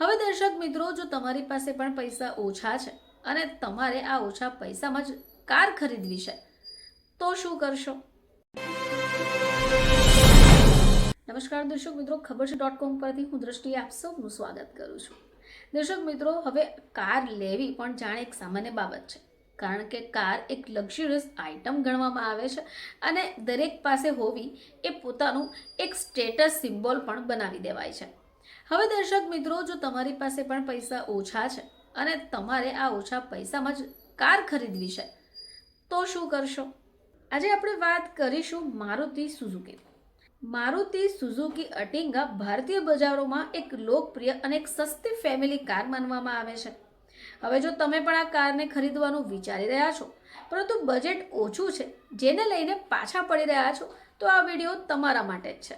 હવે દર્શક મિત્રો, જો તમારી પાસે પણ પૈસા ઓછા છે અને તમારે આ ઓછા પૈસામાં જ કાર ખરીદવી છે, તો શું કરશો? નમસ્કાર દર્શક મિત્રો, ખબર છે ડોટ કોમ પરથી હું દ્રષ્ટિએ આપ સૌનું સ્વાગત કરું છું. દર્શક મિત્રો, હવે કાર લેવી પણ જાણે એક સામાન્ય બાબત છે, કારણ કે કાર એક લક્ઝરિયસ આઇટમ ગણવામાં આવે છે અને દરેક પાસે હોવી એ પોતાનું એક સ્ટેટસ સિમ્બોલ પણ બનાવી દેવાય છે. હવે દર્શક મિત્રો, જો તમારી પાસે પણ પૈસા ઓછા છે અને તમારે આ ઓછા પૈસામાં જ કાર ખરીદવી છે, તો શું કરશો? આજે આપણે વાત કરીશું મારુતિ સુઝુકી. મારુતિ સુઝુકી અટિંગા ભારતીય બજારોમાં એક લોકપ્રિય અને એક સસ્તી ફેમિલી કાર માનવામાં આવે છે. હવે જો તમે પણ આ કારને ખરીદવાનું વિચારી રહ્યા છો, પરંતુ બજેટ ઓછું છે, જેને લઈને પાછા પડી રહ્યા છો, તો આ વીડિયો તમારા માટે જ છે.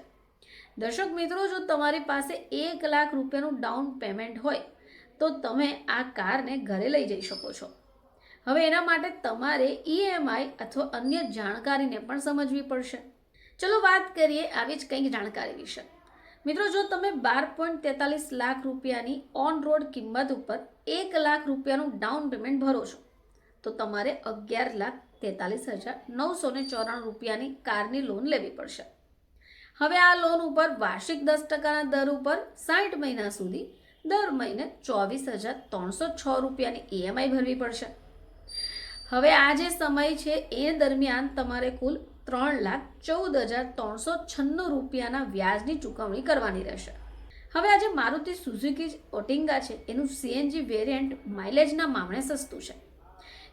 દર્શક મિત્રો, જો તમારી પાસે એક લાખ રૂપિયાનું ડાઉન પેમેન્ટ હોય, તો તમે આ કારને ઘરે લઈ જઈ શકો છો. હવે એના માટે તમારે ઈએમઆઈ અથવા અન્ય જાણકારીને પણ સમજવી પડશે. ચલો વાત કરીએ આવી જ કંઈક જાણકારી વિશે. મિત્રો, જો તમે બાર પોઈન્ટ તેતાલીસ લાખ રૂપિયાની ઓન રોડ કિંમત ઉપર એક લાખ રૂપિયાનું ડાઉન પેમેન્ટ ભરો છો, તો તમારે અગિયાર લાખ તેતાલીસ હજાર નવસો ને ચોરાણું રૂપિયાની કારની લોન લેવી પડશે. હવે આ લોન ઉપર વાર્ષિક દસ ટકાના દર ઉપર સાઠ મહિના સુધી દર મહિને ચોવીસ હજાર ત્રણસો છ રૂપિયાની ઈએમઆઈ ભરવી પડશે. હવે આ જે સમય છે એ દરમિયાન તમારે કુલ ત્રણ લાખ ચૌદ હજાર ત્રણસો છન્નું રૂપિયાના વ્યાજની ચૂકવણી કરવાની રહેશે. હવે આજે મારુતિ સુઝુકી ઓટિંગા છે, એનું સીએનજી વેરિયન્ટ માઇલેજના મામણે સસ્તું છે.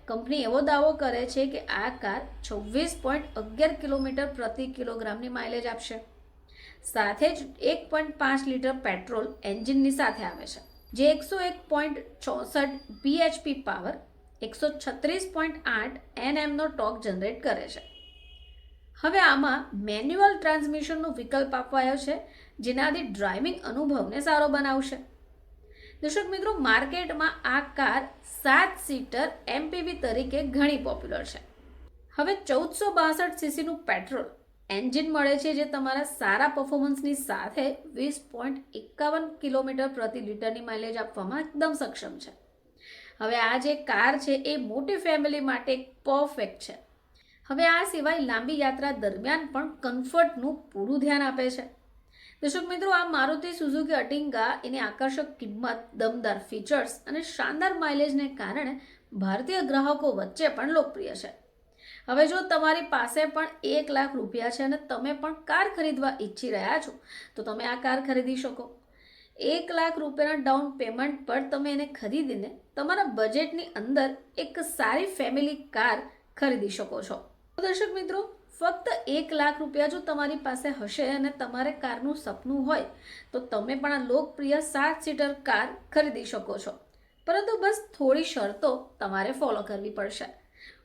કંપની એવો દાવો કરે છે કે આ કાર છવ્વીસ પોઈન્ટ અગિયાર કિલોમીટર પ્રતિ કિલોગ્રામની માઇલેજ આપશે. સાથે જ એક પોઈન્ટ પાંચ લીટર પેટ્રોલ એન્જિનની સાથે આવે છે, જે એકસો એક પોઈન્ટ ચોસઠ બીએચપી પાવર, એકસો છત્રીસ પોઈન્ટ આઠ એનએમનો ટોક જનરેટ કરે છે. હવે આમાં મેન્યુઅલ ટ્રાન્સમિશનનો વિકલ્પ આપવાયો છે, જેનાથી ડ્રાઇવિંગ અનુભવને સારો બનાવશે. દર્શક મિત્રો, માર્કેટમાં આ કાર સાત સીટર એમપીવી તરીકે ઘણી પોપ્યુલર છે. હવે ચૌદસો બાસઠ સીસીનું પેટ્રોલ એન્જિન મળે છે જે તમારા સારા પરફોર્મન્સની સાથે વીસ પોઈન્ટ એકાવન કિલોમીટર પ્રતિ લીટરની માઇલેજ આપવામાં એકદમ સક્ષમ છે. હવે આ જે કાર છે એ મોટી ફેમિલી માટે પરફેક્ટ છે. હવે આ સિવાય લાંબી યાત્રા દરમિયાન પણ કમ્ફર્ટનું પૂરું ધ્યાન આપે છે. દર્શક મિત્રો, આ મારુતિ સુઝુકી અટિંગા એની આકર્ષક કિંમત, દમદાર ફીચર્સ અને શાનદાર માઇલેજને કારણે ભારતીય ગ્રાહકો વચ્ચે પણ લોકપ્રિય છે. હવે જો તમારી પાસે પણ એક લાખ રૂપિયા છે અને તમે પણ કાર ખરીદવા ઈચ્છી રહ્યા છો, તો તમે આ કાર ખરીદી શકો. એક લાખ રૂપિયાના ડાઉન પેમેન્ટ પર તમે એને ખરીદીને તમારા બજેટની અંદર એક સારી ફેમિલી કાર ખરીદી શકો છો. દર્શક મિત્રો, ફક્ત એક લાખ રૂપિયા જો તમારી પાસે હશે અને તમારે કારનું સપનું હોય, તો તમે પણ આ લોકપ્રિય સાત સીટર કાર ખરીદી શકો છો. પરંતુ બસ થોડી શરતો તમારે ફોલો કરવી પડશે.